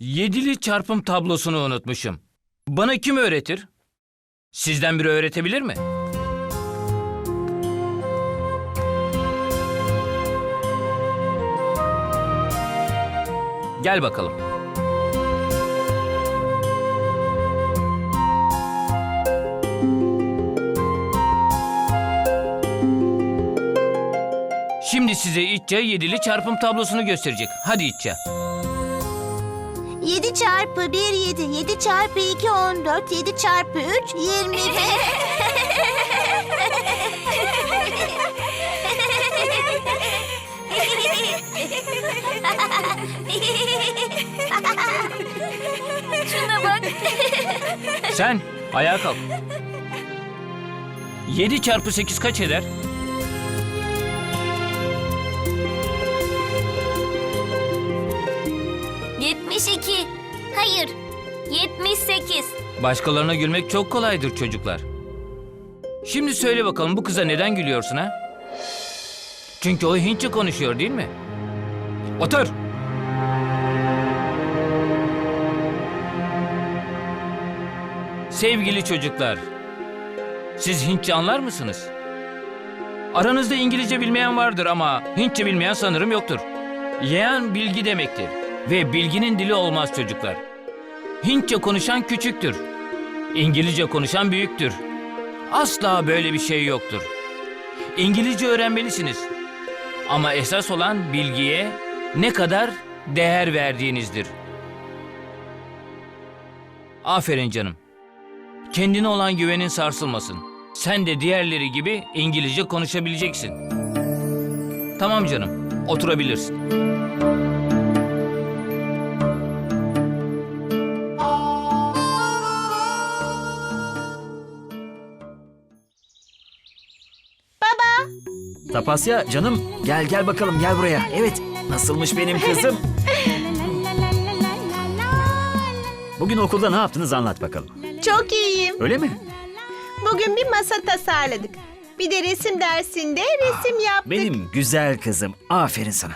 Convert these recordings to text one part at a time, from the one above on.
Yedili çarpım tablosunu unutmuşum. Bana kim öğretir? Sizden biri öğretebilir mi? Gel bakalım. Şimdi size İtça yedili çarpım tablosunu gösterecek. Hadi İtça. 7 çarpı 1 7, 7 çarpı 2 14, 7 çarpı 3 21. Şuna bak. Sen ayağa kalk. 7 çarpı 8 kaç eder? Yetmiş iki. Hayır. Yetmiş sekiz. Başkalarına gülmek çok kolaydır çocuklar. Şimdi söyle bakalım bu kıza neden gülüyorsun ha? Çünkü o Hintçe konuşuyor değil mi? Otur. Sevgili çocuklar, siz Hintçe anlar mısınız? Aranızda İngilizce bilmeyen vardır ama Hintçe bilmeyen sanırım yoktur. Yeğen bilgi demektir ve bilginin dili olmaz çocuklar. Hintçe konuşan küçüktür. İngilizce konuşan büyüktür. Asla böyle bir şey yoktur. İngilizce öğrenmelisiniz. Ama esas olan bilgiye ne kadar değer verdiğinizdir. Aferin canım. Kendine olan güvenin sarsılmasın. Sen de diğerleri gibi İngilizce konuşabileceksin. Tamam canım, oturabilirsin. Tapasya canım gel gel bakalım gel buraya. Evet nasılmış benim kızım? Bugün okulda ne yaptınız anlat bakalım. Çok iyiyim. Öyle mi? Bugün bir masa tasarladık. Bir de resim dersinde resim yaptık. Benim güzel kızım. Aferin sana.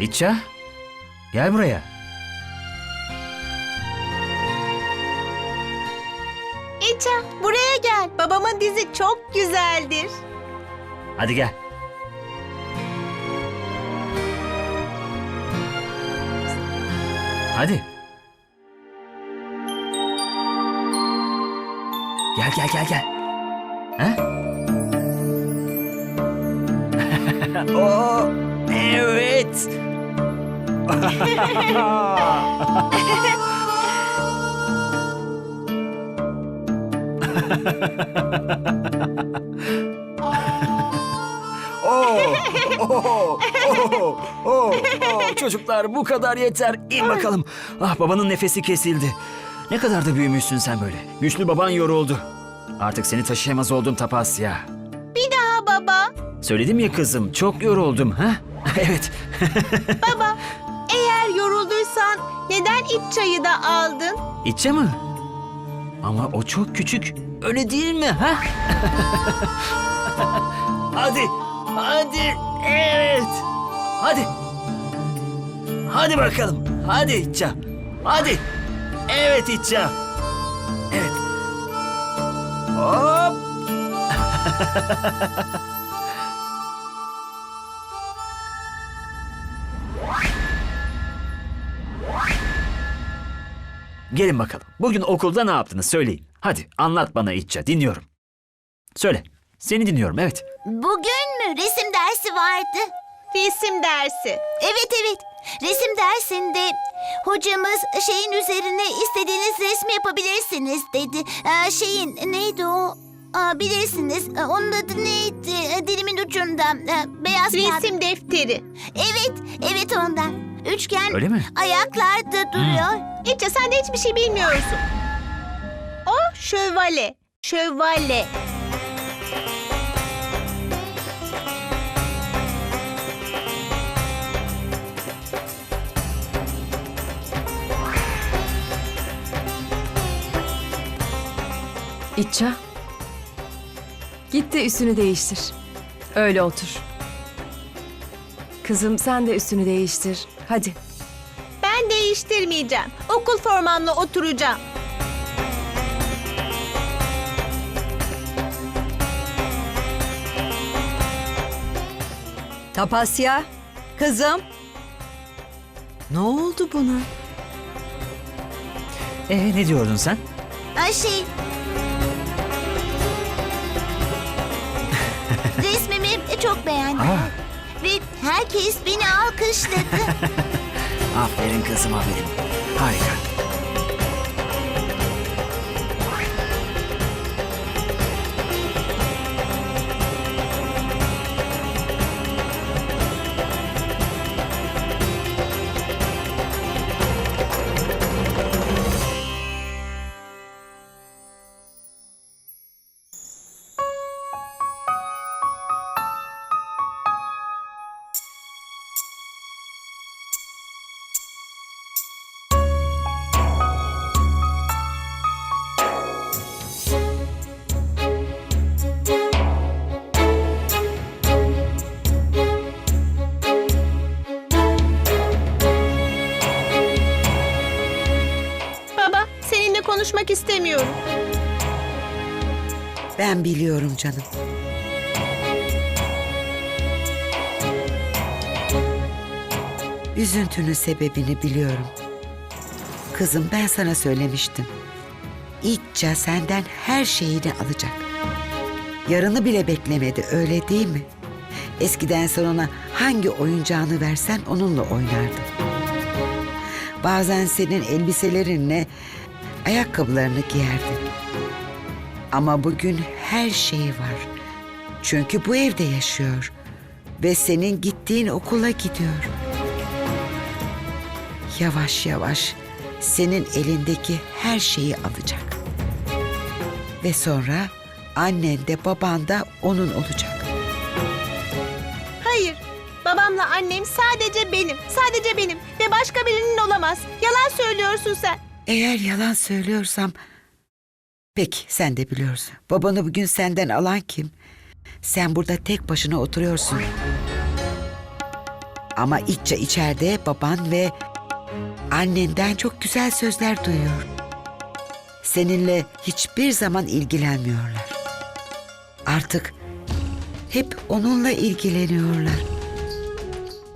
İtça. Gel buraya. İça buraya gel. Babamın dizi çok güzeldir. Hadi gel. Hadi. Gel gel gel gel. Ha? Oo, evet. Oo, oo, oo, oo, oo. Çocuklar bu kadar yeter. İn bakalım. Ah babanın nefesi kesildi. Ne kadar da büyümüşsün sen böyle. Güçlü baban yoruldu. Artık seni taşıyamaz oldum Tapasya. Bir daha baba. Söyledim ya kızım çok yoruldum ha? evet. Baba neden iç çayı da aldın? İçe mi? Ama o çok küçük. Öyle değil mi ha? hadi. Hadi. Evet. Hadi. Hadi bakalım. Hadi İtça. Hadi. Evet İtça. Evet. Hop. Gelin bakalım. Bugün okulda ne yaptınız söyleyin. Hadi anlat bana İtça dinliyorum. Söyle. Seni dinliyorum evet. Bugün mü resim dersi vardı? Resim dersi. Evet evet. Resim dersinde hocamız şeyin üzerine istediğiniz resmi yapabilirsiniz dedi. Ee, şeyin neydi o? Aa, bilirsiniz. Ee, Onun adı neydi? Ee, Dilimin ucunda. Ee, Beyaz kağıt. Resim defteri. Evet, evet ondan. Üçgen Öyle mi? ayaklarda duruyor. İtça sen de hiçbir şey bilmiyorsun. O şövalye. Şövalye. İtça. Git de üstünü değiştir. Öyle otur. Kızım sen de üstünü değiştir. Hadi. Ben değiştirmeyeceğim. Okul formamla oturacağım. Tapasya, kızım. Ne oldu buna? Ee ne diyordun sen? Ay şey... Resmimi çok beğendi. Aa. Ve herkes beni alkışladı. Aferin kızım aferin. Harika. Konuşmak istemiyorum. Ben biliyorum canım. Üzüntünün sebebini biliyorum. Kızım ben sana söylemiştim. İtça senden her şeyini alacak. Yarını bile beklemedi öyle değil mi? Eskiden sen ona hangi oyuncağını versen onunla oynardı. Bazen senin elbiselerinle ayakkabılarını giyerdi. Ama bugün her şeyi var. Çünkü bu evde yaşıyor ve senin gittiğin okula gidiyor. Yavaş yavaş senin elindeki her şeyi alacak. Ve sonra annen de baban da onun olacak. Annem sadece benim. Sadece benim. Ve başka birinin olamaz. Yalan söylüyorsun sen. Eğer yalan söylüyorsam Peki sen de biliyorsun. Babanı bugün senden alan kim? Sen burada tek başına oturuyorsun. Ama iççe içeride baban ve annenden çok güzel sözler duyuyor. Seninle hiçbir zaman ilgilenmiyorlar. Artık hep onunla ilgileniyorlar.